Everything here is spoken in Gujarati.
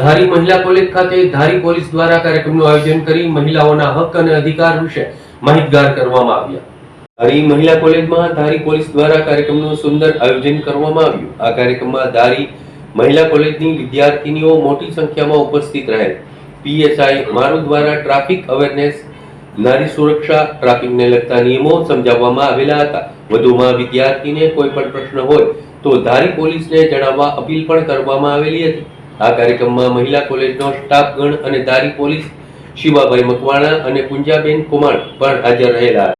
ધારી મહિલા કોલેજ ખાતે ધારી પોલીસ દ્વારા કાર્યક્રમનું આયોજન કરી મહિલાઓના હક અને અધિકાર વિશે માહિતગાર કરવામાં આવ્યા. ધારી મહિલા કોલેજમાં ધારી પોલીસ દ્વારા કાર્યક્રમનું સુંદર આયોજન કરવામાં આવ્યું. આ કાર્યક્રમમાં ધારી મહિલા કોલેજની વિદ્યાર્થીનીઓ મોટી સંખ્યામાં ઉપસ્થિત રહેલ. પીએસઆઈ મારુ દ્વારા ટ્રાફિક અવેરનેસ, નારી સુરક્ષા, ટ્રાફિકને લગતા નિયમો સમજાવવામાં આવેલા હતા. વધુમાં વિદ્યાર્થીને કોઈ પણ પ્રશ્ન હોય તો ધારી પોલીસને જણાવવા અપીલ પણ કરવામાં આવેલી હતી. આ કાર્યક્રમમાં મહિલા કોલેજનો સ્ટાફગણ અને ધારી પોલીસ શિવાભાઈ મકવાણા અને પુંજાબેન કુમાર પણ હાજર રહેલા